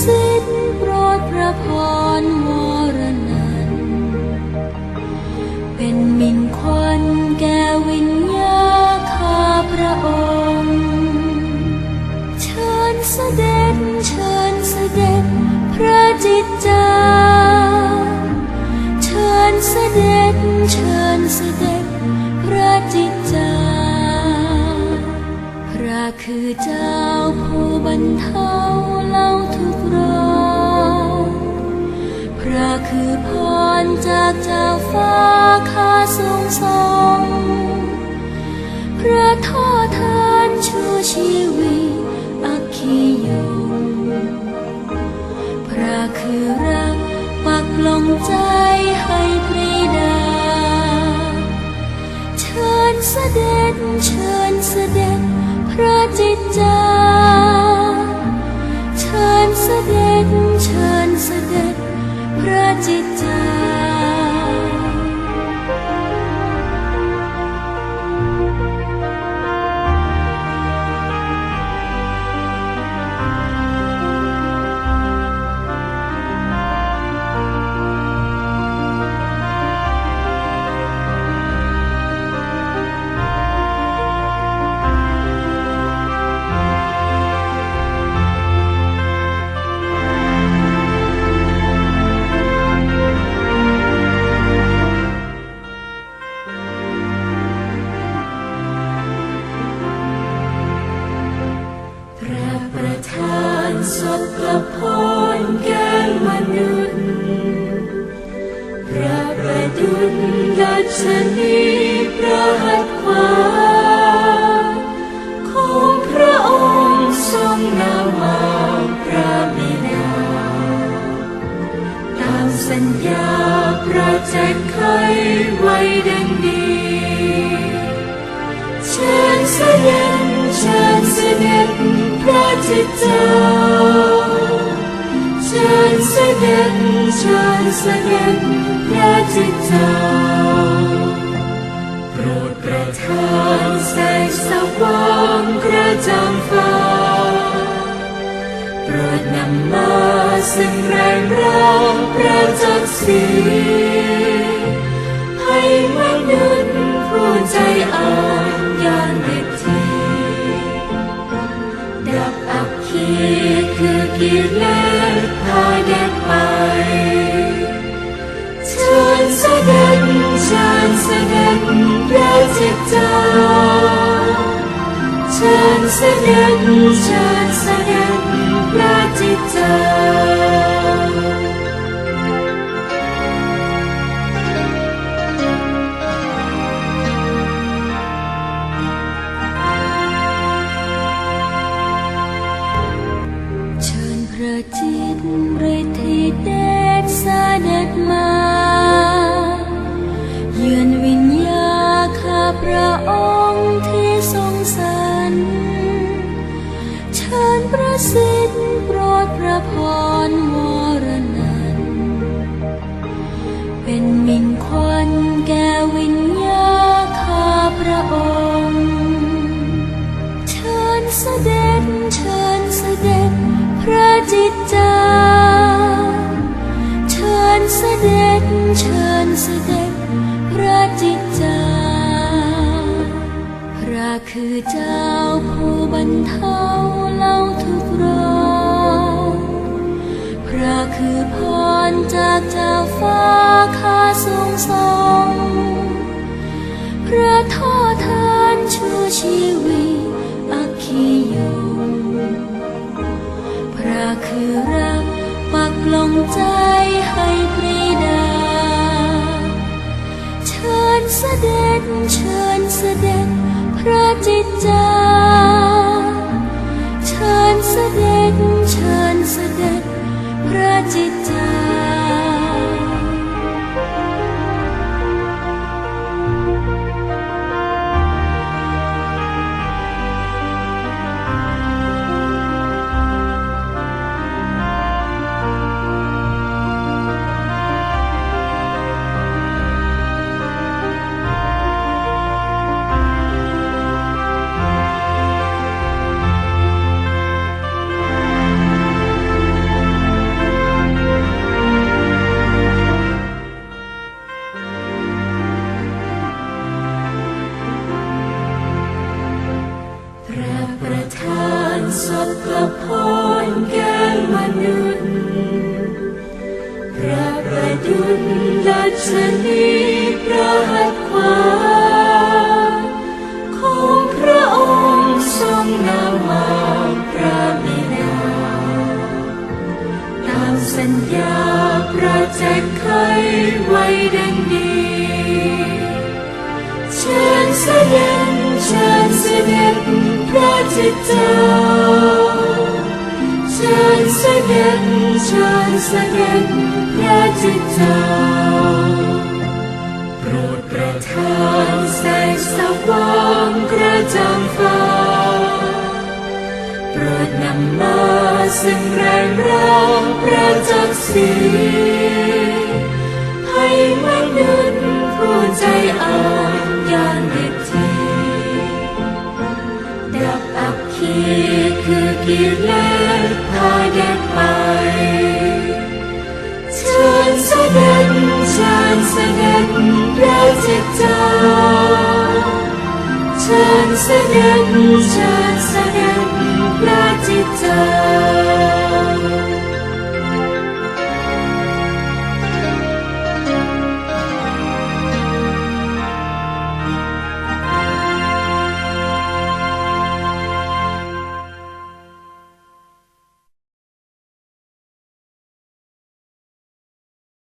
สิทธิ์โปรดพระพรวรนัน เป็นมินควันแก่วิญญาข้าพระองค์ เชิญเสด็จเชิญเสด็จพระจิตจาเชิญเสด็จเชิญเสด็จพระจิต ระคือเจ้าผู้บรรเทาเล่าทุกข์ร้อนพระคือพรจากเจ้าฟ้าข้าทรงทรงพระท่อทานชูชีวิตอัคคียงพระคือรักปักลงใจให้ปรีดา เชิญเสด็จเชิญ พระจิตจาเชิญเสด็จเชิญเสด็จพระจิต สัญญาพระแจกไขไว้ดังนี้เชิญเสด็จเชิญเสด็จพระจิตเจ้าเชิญเสด็จเชิญเสด็จพ สีให้มนุษย์ผู้ใจอ่อนยานเด็ดทีดับอักขีคือกิเลสพาแดนไปเชิญเสด็จเชิญเสด็จพระจิตเจ้าเชิญเสด็จเชิญเสด็จพระจิตเจ้า ฤทธิเดชเสด็จมาเยือนวิญญาข้าพระองค์ที่ทรงสรรเชิญประสิทธิ์โปรดพระพรวรนันเป็นมินควันแก่วิญญาข้าพระองค์ เชิญเสด็จเชิญเสด็จพระจิตจา เสด็จเชิญเสด็จพระจิตจาพระคือเจ้าผู้บรรเทาเล่าทุกข์ร้อนพระคือพรจากเจ้าฟ้า ลงใจให้ปรีดา เชิญเสด็จ เชิญเสด็จพระจิ ประพรแก่มนุษย์พระประดุลดัชนีพระหัตถ์ขวาของพระองค์ทรงนามาพระบิดาตามสัญญาพระแจกเคยไว้ดังนี้เชิญเสด็จเชิญเสด็จพระจิตเจ้า เสด็จเชิญเสด็จพระจิตเจ้าโปรดประทานแสงสว่างกระจ่างฟ้าโปรดนำมาซึ่งแรงร่องประจักษ์สี ด็จพระจิตเจ้าเชิญเสด็จเชิญ